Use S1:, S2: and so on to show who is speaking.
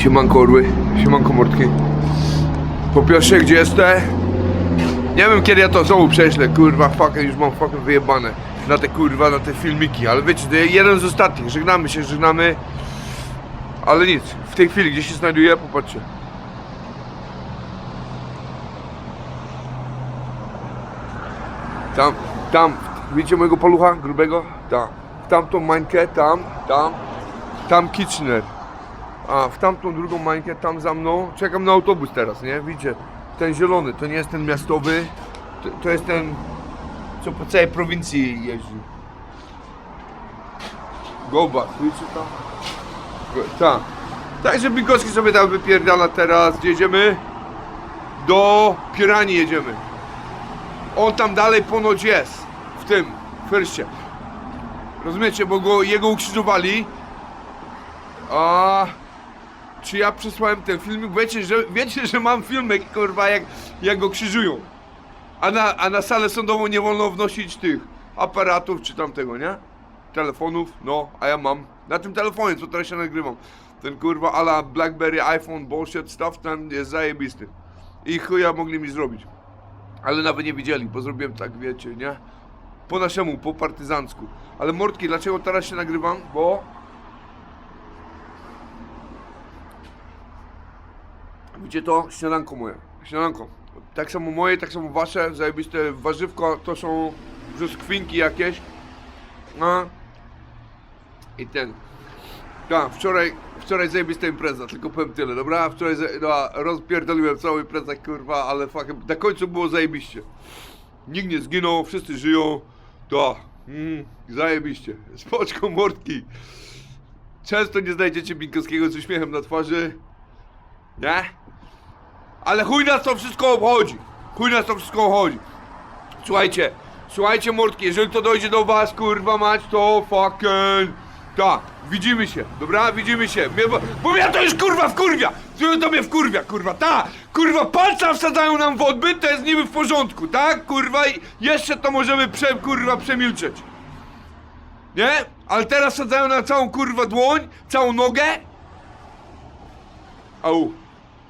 S1: Siemanko orły, siemanko mordki. Po pierwsze, gdzie jesteś? Nie wiem kiedy ja to znowu prześlę, kurwa, fucking już mam fucking wyjebane na te kurwa, na te filmiki, ale wiecie, to jeden z ostatnich, żegnamy się, żegnamy, ale nic, w tej chwili, gdzie się znajduję, popatrzcie. Tam, tam, widzicie mojego palucha grubego? Tam, w tamtą mańkę, tam, tam, tam Kitchener. A w tamtą drugą mańkę, tam za mną, czekam na autobus teraz, nie? Widzicie, ten zielony, to nie jest ten miastowy, to, to jest ten, co po całej prowincji jeździ. Goba, widzicie tam? Tak. Także Bigowski sobie tam wypierdala teraz, jedziemy? Do Piranii jedziemy. On tam dalej ponoć jest, w tym, w Fyrście. Rozumiecie, bo go, jego ukrzyżowali. A czy ja przesłałem ten filmik? Wiecie, że, wiecie, że mam filmek, kurwa, jak, jak go krzyżują. A na, a na salę sądową nie wolno wnosić tych aparatów czy tamtego, nie? Telefonów, no, a ja mam. Na tym telefonie, co teraz się nagrywam. Ten kurwa ala Blackberry, iPhone, bullshit stuff, ten jest zajebisty. I chuja mogli mi zrobić. Ale nawet nie widzieli, bo zrobiłem tak, wiecie, nie? Po naszemu, po partyzancku. Ale mordki, dlaczego teraz się nagrywam? Bo Widzicie to? Śniadanko moje. Śniadanko. Tak samo moje, tak samo wasze. Zajebiste warzywko to są brzoskwinki jakieś. A. I ten. Tak, wczoraj, wczoraj zajebista impreza, tylko powiem tyle, dobra? Wczoraj no, rozpierdoliłem całą imprezę, kurwa, ale fucking, na końcu było zajebiście. Nikt nie zginął, wszyscy żyją. To, mm, zajebiście. Spoczko mordki. Często nie znajdziecie Binkowskiego z uśmiechem na twarzy. Nie? Ale chuj nas to wszystko obchodzi. Chuj nas to wszystko obchodzi. Słuchajcie, słuchajcie mordki, jeżeli to dojdzie do was, kurwa mać, to fucking... Tak, widzimy się, dobra? Widzimy się. Mnie, bo, bo ja to już kurwa wkurwia! To mnie wkurwia, kurwa, ta! Kurwa, palca wsadzają nam w odbyt, to jest niby w porządku, tak? Kurwa, i jeszcze to możemy prze, kurwa przemilczeć. Nie? Ale teraz wsadzają na całą kurwa dłoń, całą nogę. Au.